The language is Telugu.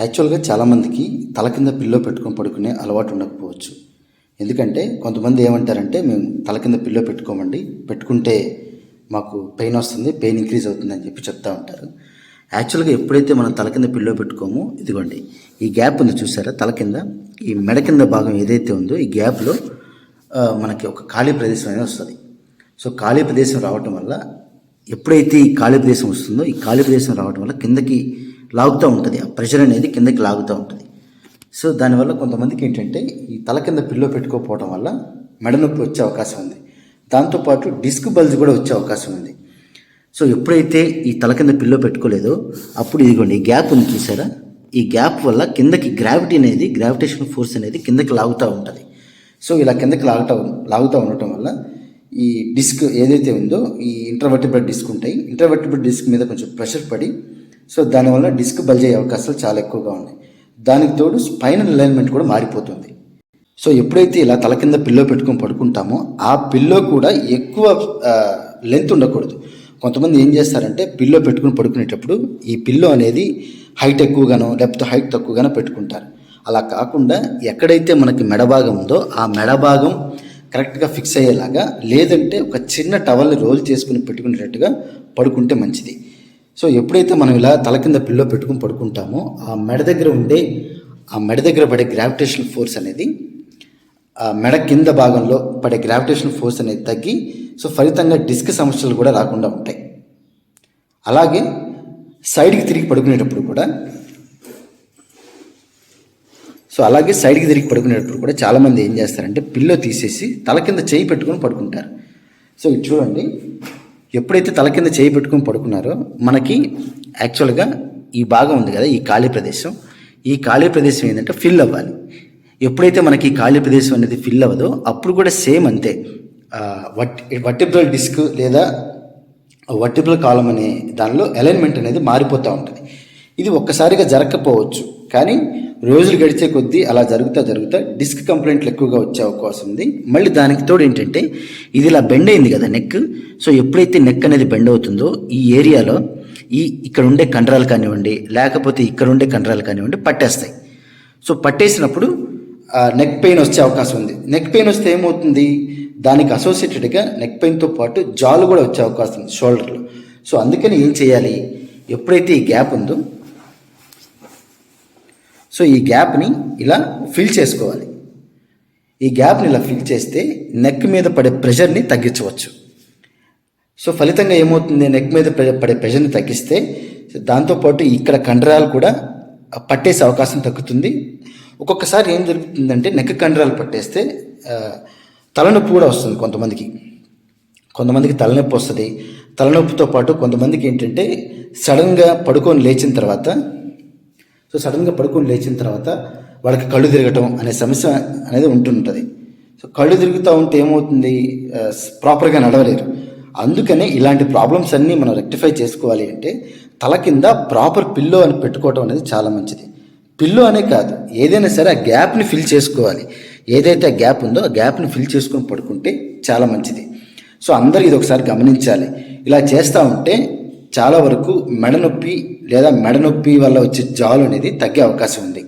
యాక్చువల్గా చాలామందికి తల కింద పిల్లో పెట్టుకొని పడుకునే అలవాటు ఉండకపోవచ్చు. ఎందుకంటే కొంతమంది ఏమంటారంటే మేము తల కింద పిల్లో పెట్టుకోమండి. పెట్టుకుంటే మాకు పెయిన్ వస్తుంది పెయిన్ ఇంక్రీజ్ అవుతుంది అని చెప్పి చెప్తా ఉంటారు. యాక్చువల్గా ఎప్పుడైతే మనం తల కింద పిల్లో పెట్టుకోమో ఇదిగోండి ఈ గ్యాప్ ఉంది చూసారా? తల కింద ఈ మెడ కింద భాగం ఏదైతే ఉందో ఈ గ్యాప్లో మనకి ఒక ఖాళీ ప్రదేశం అనేది వస్తుంది. సో ఖాళీ ప్రదేశం రావటం వల్ల ఎప్పుడైతే ఈ ఖాళీ ప్రదేశం వస్తుందో ఈ ఖాళీ ప్రదేశం రావటం వల్ల కిందకి లాగుతూ ఉంటుంది. ఆ ప్రెషర్ అనేది కిందకి లాగుతూ ఉంటుంది. సో దానివల్ల కొంతమందికి ఏంటంటే ఈ తల కింద పిల్లో పెట్టుకోకపోవడం వల్ల మెడ నొప్పి వచ్చే అవకాశం ఉంది. దాంతోపాటు డిస్క్ బల్జ్ కూడా వచ్చే అవకాశం ఉంది. సో ఎప్పుడైతే ఈ తల కింద పిల్లో పెట్టుకోలేదో అప్పుడు ఇదిగోండి ఈ గ్యాప్ ఉంది చూసారా? ఈ గ్యాప్ వల్ల కిందకి గ్రావిటీ అనేది గ్రావిటేషన్ ఫోర్స్ అనేది కిందకి లాగుతూ ఉంటుంది. సో ఇలా కిందకి లాగటం లాగుతూ ఉండటం వల్ల ఈ డిస్క్ ఏదైతే ఉందో ఈ ఇంటర్వర్టిబుల్ డిస్క్ ఉంటాయి ఇంటర్వర్టిబుల్ డిస్క్ మీద కొంచెం ప్రెషర్ పడి సో దానివల్ల డిస్క్ బల్జ్ అయ్యే అవకాశాలు చాలా ఎక్కువగా ఉన్నాయి. దానికి తోడు స్పైనల్ అలైన్మెంట్ కూడా మారిపోతుంది. సో ఎప్పుడైతే ఇలా తల కింద పిల్లో పెట్టుకొని పడుకుంటామో ఆ పిల్లో కూడా ఎక్కువ లెంత్ ఉండకూడదు. కొంతమంది ఏం చేస్తారంటే పిల్లో పెట్టుకుని పడుకునేటప్పుడు ఈ పిల్లో అనేది హైట్ ఎక్కువగానో లేకపోతే హైట్ తక్కువగానో పెట్టుకుంటారు. అలా కాకుండా ఎక్కడైతే మనకి మెడ భాగం ఉందో ఆ మెడ భాగం కరెక్ట్గా ఫిక్స్ అయ్యేలాగా లేదంటే ఒక చిన్న టవల్ని రోల్ చేసుకుని పెట్టుకునేటట్టుగా పడుకుంటే మంచిది. సో ఎప్పుడైతే మనం ఇలా తల కింద పిల్లో పెట్టుకుని పడుకుంటామో ఆ మెడ దగ్గర ఉండే ఆ మెడ దగ్గర పడే గ్రావిటేషన్ ఫోర్స్ అనేది ఆ మెడ కింద భాగంలో పడే గ్రావిటేషన్ ఫోర్స్ అనేది తగ్గి సో ఫలితంగా డిస్క్ సమస్యలు కూడా రాకుండా ఉంటాయి. అలాగే సైడ్కి తిరిగి పడుకునేటప్పుడు కూడా సో అలాగే సైడ్కి తిరిగి పడుకునేటప్పుడు కూడా చాలామంది ఏం చేస్తారంటే పిల్లో తీసేసి తల కింద చేయి పెట్టుకొని పడుకుంటారు. సో ఇది చూడండి. ఎప్పుడైతే తల కింద చేయి పెట్టుకొని పడుకున్నారో మనకి యాక్చువల్గా ఈ భాగం ఉంది కదా ఈ ఖాళీ ప్రదేశం. ఈ ఖాళీ ప్రదేశం ఏంటంటే ఫిల్ అవ్వాలి. ఎప్పుడైతే మనకి ఈ ఖాళీ ప్రదేశం అనేది ఫిల్ అవ్వదో అప్పుడు కూడా సేమ్ అంతే. వట్టి వర్టిబ్రల్ డిస్క్ లేదా వర్టిబ్రల్ కాలం అనే దానిలో అలైన్మెంట్ అనేది మారిపోతూ ఉంటుంది. ఇది ఒక్కసారిగా జరగకపోవచ్చు. కానీ రోజులు గడిచే కొద్దీ అలా జరుగుతా జరుగుతా డిస్క్ కంప్లైంట్లు ఎక్కువగా వచ్చే అవకాశం ఉంది. మళ్ళీ దానికి తోడు ఏంటంటే ఇది ఇలా బెండ్ అయింది కదా నెక్ సో ఎప్పుడైతే నెక్ అనేది బెండ్ అవుతుందో ఈ ఏరియాలో ఈ ఇక్కడ ఉండే కండరాలు కానివ్వండి లేకపోతే ఇక్కడ ఉండే కండరాలు కానివ్వండి పట్టేస్తాయి. సో పట్టేసినప్పుడు నెక్ పెయిన్ వచ్చే అవకాశం ఉంది. నెక్ పెయిన్ వస్తే ఏమవుతుంది? దానికి అసోసియేటెడ్గా నెక్ పెయిన్తో పాటు జాలు కూడా వచ్చే అవకాశం ఉంది షోల్డర్లో. సో అందుకని ఏం చేయాలి? ఎప్పుడైతే ఈ గ్యాప్ ఉందో సో ఈ గ్యాప్ని ఇలా ఫిల్ చేసుకోవాలి. ఈ గ్యాప్ని ఇలా ఫిల్ చేస్తే నెక్ మీద పడే ప్రెషర్ని తగ్గించవచ్చు. సో ఫలితంగా ఏమవుతుంది? నెక్ మీద పడే- పడే ప్రెషర్ని తగ్గిస్తే దాంతోపాటు ఇక్కడ కండరాలు కూడా పట్టేసే అవకాశం తగ్గుతుంది. ఒక్కొక్కసారి ఏం జరుగుతుందంటే నెక్ కండరాలు పట్టేస్తే తలనొప్పి కూడా వస్తుంది కొంతమందికి. కొంతమందికి తలనొప్పి వస్తుంది. తలనొప్పితో పాటు కొంతమందికి ఏంటంటే సడన్గా పడుకొని లేచిన తర్వాత సో సడన్గా పడుకొని లేచిన తర్వాత వాళ్ళకి కళ్ళు తిరగటం అనే సమస్య అనేది ఉంటుంటుంది. సో కళ్ళు తిరుగుతూ ఉంటే ఏమవుతుంది? ప్రాపర్గా నడవలేరు. అందుకనే ఇలాంటి ప్రాబ్లమ్స్ అన్నీ మనం రెక్టిఫై చేసుకోవాలి అంటే తల కింద ప్రాపర్ పిల్లో అని పెట్టుకోవటం అనేది చాలా మంచిది. పిల్లో అనే కాదు. ఏదైనా సరే ఆ గ్యాప్ని ఫిల్ చేసుకోవాలి. ఏదైతే ఆ గ్యాప్ ఉందో ఆ గ్యాప్ని ఫిల్ చేసుకొని పడుకుంటే చాలా మంచిది. సో అందరూ ఇది ఒకసారి గమనించాలి. ఇలా చేస్తూ ఉంటే చాలా వరకు మెడ నొప్పి లేదా మెడ నొప్పి వల్ల వచ్చే జాలు అనేది తగ్గే అవకాశం ఉంది.